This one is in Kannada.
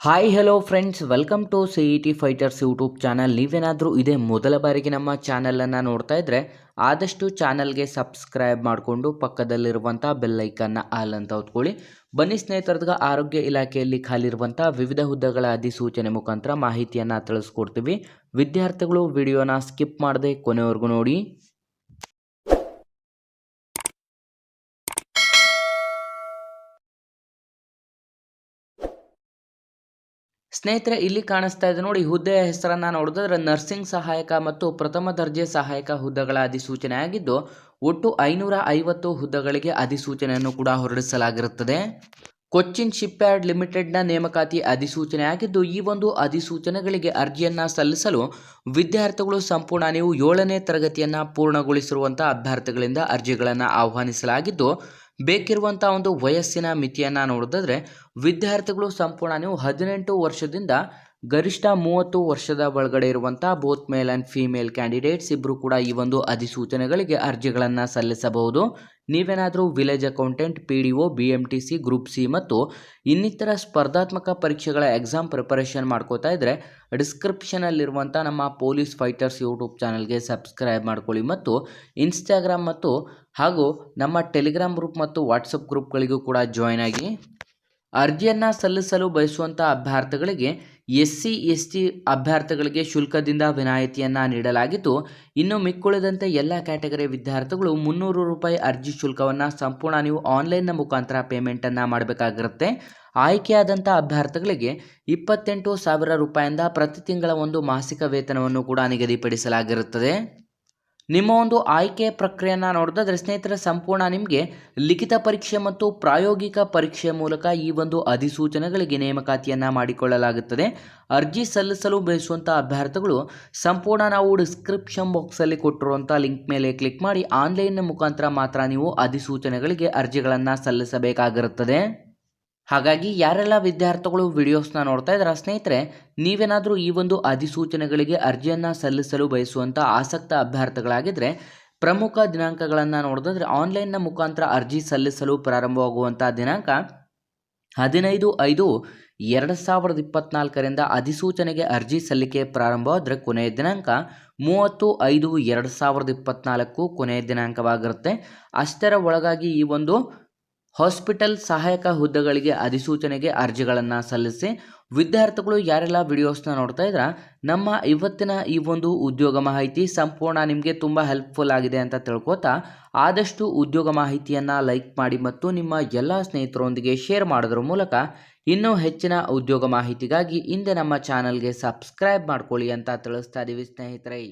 Hi hello friends welcome to C E T fighters YouTube channel ನೀವೇನಾದರೂ ಇದೇ ಮೊದಲ ಬಾರಿಗೆ ನಮ್ಮ ಚಾನಲನ್ನು ನೋಡ್ತಾ ಇದ್ದರೆ ಆದಷ್ಟು ಚಾನಲ್ಗೆ ಸಬ್ಸ್ಕ್ರೈಬ್ ಮಾಡಿಕೊಂಡು ಪಕ್ಕದಲ್ಲಿರುವಂಥ ಬೆಲ್ಲೈಕನ್ನ ಆಲ್ ಅಂತ ಹೊತ್ಕೊಳ್ಳಿ. ಬನ್ನಿ ಸ್ನೇಹಿತರದ್ಗ, ಆರೋಗ್ಯ ಇಲಾಖೆಯಲ್ಲಿ ಖಾಲಿರುವಂಥ ವಿವಿಧ ಹುದ್ದೆಗಳ ಅಧಿಸೂಚನೆ ಮುಖಾಂತರ ಮಾಹಿತಿಯನ್ನು ತಿಳಿಸ್ಕೊಡ್ತೀವಿ. ವಿದ್ಯಾರ್ಥಿಗಳು ವಿಡಿಯೋನ ಸ್ಕಿಪ್ ಮಾಡದೆ ಕೊನೆವರೆಗೂ ನೋಡಿ. ಸ್ನೇಹಿತರೆ, ಇಲ್ಲಿ ಕಾಣಿಸ್ತಾ ಇದೆ ನೋಡಿ, ಹುದ್ದೆಯ ಹೆಸರನ್ನ ನೋಡಿದ್ರೆ ನರ್ಸಿಂಗ್ ಸಹಾಯಕ ಮತ್ತು ಪ್ರಥಮ ದರ್ಜೆ ಸಹಾಯಕ ಹುದ್ದೆಗಳ ಅಧಿಸೂಚನೆ ಆಗಿದ್ದು, ಒಟ್ಟು ಐನೂರ ಐವತ್ತು ಹುದ್ದೆಗಳಿಗೆ ಅಧಿಸೂಚನೆಯನ್ನು ಕೂಡ ಹೊರಡಿಸಲಾಗಿರುತ್ತದೆ. ಕೊಚ್ಚಿನ್ ಶಿಪ್ ಯಾರ್ಡ್ ಲಿಮಿಟೆಡ್ನ ನೇಮಕಾತಿ ಅಧಿಸೂಚನೆ ಆಗಿದ್ದು, ಈ ಒಂದು ಅಧಿಸೂಚನೆಗಳಿಗೆ ಅರ್ಜಿಯನ್ನು ಸಲ್ಲಿಸಲು ವಿದ್ಯಾರ್ಥಿಗಳು ಸಂಪೂರ್ಣ ನೀವು ಏಳನೇ ತರಗತಿಯನ್ನು ಪೂರ್ಣಗೊಳಿಸಿರುವಂಥ ಅಭ್ಯರ್ಥಿಗಳಿಂದ ಅರ್ಜಿಗಳನ್ನು ಆಹ್ವಾನಿಸಲಾಗಿದ್ದು ಬೇಕಿರುವಂಥ ಒಂದು ವಯಸ್ಸಿನ ಮಿತಿಯನ್ನು ನೋಡಿದ್ರೆ ವಿದ್ಯಾರ್ಥಿಗಳು ಸಂಪೂರ್ಣ ನೀವು ಹದಿನೆಂಟು ವರ್ಷದಿಂದ ಗರಿಷ್ಠ ಮೂವತ್ತು ವರ್ಷದ ಒಳಗಡೆ ಇರುವಂಥ both male and female candidates ಇಬ್ಬರು ಕೂಡ ಈ ಒಂದು ಅಧಿಸೂಚನೆಗಳಿಗೆ ಅರ್ಜಿಗಳನ್ನು ಸಲ್ಲಿಸಬಹುದು. ನೀವೇನಾದರೂ village accountant P D O B M T C group C ಮತ್ತು ಇನ್ನಿತರ ಸ್ಪರ್ಧಾತ್ಮಕ ಪರೀಕ್ಷೆಗಳ ಎಕ್ಸಾಮ್ ಪ್ರಿಪರೇಷನ್ ಮಾಡ್ಕೋತಾ ಇದ್ದರೆ ಡಿಸ್ಕ್ರಿಪ್ಷನಲ್ಲಿರುವಂಥ ನಮ್ಮ ಪೊಲೀಸ್ ಫೈಟರ್ಸ್ ಯೂಟ್ಯೂಬ್ ಚಾನಲ್ಗೆ ಸಬ್ಸ್ಕ್ರೈಬ್ ಮಾಡ್ಕೊಳ್ಳಿ ಮತ್ತು ಇನ್ಸ್ಟಾಗ್ರಾಮ್ ಮತ್ತು ಹಾಗೂ ನಮ್ಮ ಟೆಲಿಗ್ರಾಮ್ ಗ್ರೂಪ್ ಮತ್ತು ವಾಟ್ಸಪ್ ಗ್ರೂಪ್ಗಳಿಗೂ ಕೂಡ ಜಾಯ್ನ್ ಆಗಿ. ಅರ್ಜಿಯನ್ನು ಸಲ್ಲಿಸಲು ಬಯಸುವಂಥ ಅಭ್ಯರ್ಥಿಗಳಿಗೆ ಎಸ್ ಸಿ ಎಸ್ ಟಿ ಅಭ್ಯರ್ಥಿಗಳಿಗೆ ಶುಲ್ಕದಿಂದ ವಿನಾಯಿತಿಯನ್ನು ನೀಡಲಾಗಿದ್ದು ಇನ್ನು ಮಿಕ್ಕುಳಿದಂತೆ ಎಲ್ಲ ಕ್ಯಾಟಗರಿ ವಿದ್ಯಾರ್ಥಿಗಳು ಮುನ್ನೂರು ರೂಪಾಯಿ ಅರ್ಜಿ ಶುಲ್ಕವನ್ನು ಸಂಪೂರ್ಣ ನೀವು ಆನ್ಲೈನ್ನ ಮುಖಾಂತರ ಪೇಮೆಂಟನ್ನು ಮಾಡಬೇಕಾಗಿರುತ್ತೆ. ಆಯ್ಕೆಯಾದಂಥ ಅಭ್ಯರ್ಥಿಗಳಿಗೆ ಇಪ್ಪತ್ತೆಂಟು ಸಾವಿರ ರೂಪಾಯಿಂದ ಪ್ರತಿ ತಿಂಗಳ ಒಂದು ಮಾಸಿಕ ವೇತನವನ್ನು ಕೂಡ ನಿಗದಿಪಡಿಸಲಾಗಿರುತ್ತದೆ. ನಿಮ್ಮ ಒಂದು ಆಯ್ಕೆ ಪ್ರಕ್ರಿಯೆಯನ್ನು ನೋಡಿದ್ರೆ ಸ್ನೇಹಿತರೆ ಸಂಪೂರ್ಣ ನಿಮಗೆ ಲಿಖಿತ ಪರೀಕ್ಷೆ ಮತ್ತು ಪ್ರಾಯೋಗಿಕ ಪರೀಕ್ಷೆ ಮೂಲಕ ಈ ಒಂದು ಅಧಿಸೂಚನೆಗಳಿಗೆ ನೇಮಕಾತಿಯನ್ನು ಮಾಡಿಕೊಳ್ಳಲಾಗುತ್ತದೆ. ಅರ್ಜಿ ಸಲ್ಲಿಸಲು ಬಯಸುವಂಥ ಅಭ್ಯರ್ಥಿಗಳು ಸಂಪೂರ್ಣ ನಾವು ಡಿಸ್ಕ್ರಿಪ್ಷನ್ ಬಾಕ್ಸಲ್ಲಿ ಕೊಟ್ಟಿರುವಂಥ ಲಿಂಕ್ ಮೇಲೆ ಕ್ಲಿಕ್ ಮಾಡಿ ಆನ್ಲೈನ್ ಮುಖಾಂತರ ಮಾತ್ರ ನೀವು ಅಧಿಸೂಚನೆಗಳಿಗೆ ಅರ್ಜಿಗಳನ್ನು ಸಲ್ಲಿಸಬೇಕಾಗಿರುತ್ತದೆ. ಹಾಗಾಗಿ ಯಾರೆಲ್ಲ ವಿದ್ಯಾರ್ಥಿಗಳು ವಿಡಿಯೋಸ್ನ ನೋಡ್ತಾ ಇದ್ದಾರೆ ಸ್ನೇಹಿತರೆ, ನೀವೇನಾದರೂ ಈ ಒಂದು ಅಧಿಸೂಚನೆಗಳಿಗೆ ಅರ್ಜಿಯನ್ನು ಸಲ್ಲಿಸಲು ಬಯಸುವಂಥ ಆಸಕ್ತ ಅಭ್ಯರ್ಥಿಗಳಾಗಿದ್ದರೆ ಪ್ರಮುಖ ದಿನಾಂಕಗಳನ್ನು ನೋಡಿದ್ರೆ ಆನ್ಲೈನ್ನ ಮುಖಾಂತರ ಅರ್ಜಿ ಸಲ್ಲಿಸಲು ಪ್ರಾರಂಭವಾಗುವಂಥ ದಿನಾಂಕ ಹದಿನೈದು ಐದು ಎರಡು ಸಾವಿರದ ಇಪ್ಪತ್ನಾಲ್ಕರಿಂದ ಅಧಿಸೂಚನೆಗೆ ಅರ್ಜಿ ಸಲ್ಲಿಕೆ ಪ್ರಾರಂಭವಾದರೆ ಕೊನೆಯ ದಿನಾಂಕ ಮೂವತ್ತು ಐದು ಎರಡು ಸಾವಿರದ ಇಪ್ಪತ್ನಾಲ್ಕು ಕೊನೆಯ ದಿನಾಂಕವಾಗಿರುತ್ತೆ. ಅಷ್ಟರ ಒಳಗಾಗಿ ಈ ಒಂದು ಹಾಸ್ಪಿಟಲ್ ಸಹಾಯಕ ಹುದ್ದೆಗಳಿಗೆ ಅಧಿಸೂಚನೆಗೆ ಅರ್ಜಿಗಳನ್ನು ಸಲ್ಲಿಸಿ ವಿದ್ಯಾರ್ಥಿಗಳು ಯಾರೆಲ್ಲ ವಿಡಿಯೋಸ್ನ ನೋಡ್ತಾ ಇದ್ರ, ನಮ್ಮ ಇವತ್ತಿನ ಈ ಒಂದು ಉದ್ಯೋಗ ಮಾಹಿತಿ ಸಂಪೂರ್ಣ ನಿಮಗೆ ತುಂಬ ಹೆಲ್ಪ್ಫುಲ್ ಆಗಿದೆ ಅಂತ ತಿಳ್ಕೊತಾ, ಆದಷ್ಟು ಉದ್ಯೋಗ ಮಾಹಿತಿಯನ್ನು ಲೈಕ್ ಮಾಡಿ ಮತ್ತು ನಿಮ್ಮ ಎಲ್ಲ ಸ್ನೇಹಿತರೊಂದಿಗೆ ಶೇರ್ ಮಾಡೋದ್ರ ಮೂಲಕ ಇನ್ನೂ ಹೆಚ್ಚಿನ ಉದ್ಯೋಗ ಮಾಹಿತಿಗಾಗಿ ಹಿಂದೆ ನಮ್ಮ ಚಾನಲ್ಗೆ ಸಬ್ಸ್ಕ್ರೈಬ್ ಮಾಡ್ಕೊಳ್ಳಿ ಅಂತ ತಿಳಿಸ್ತಾ ಇದ್ದೀವಿ ಸ್ನೇಹಿತರೆ.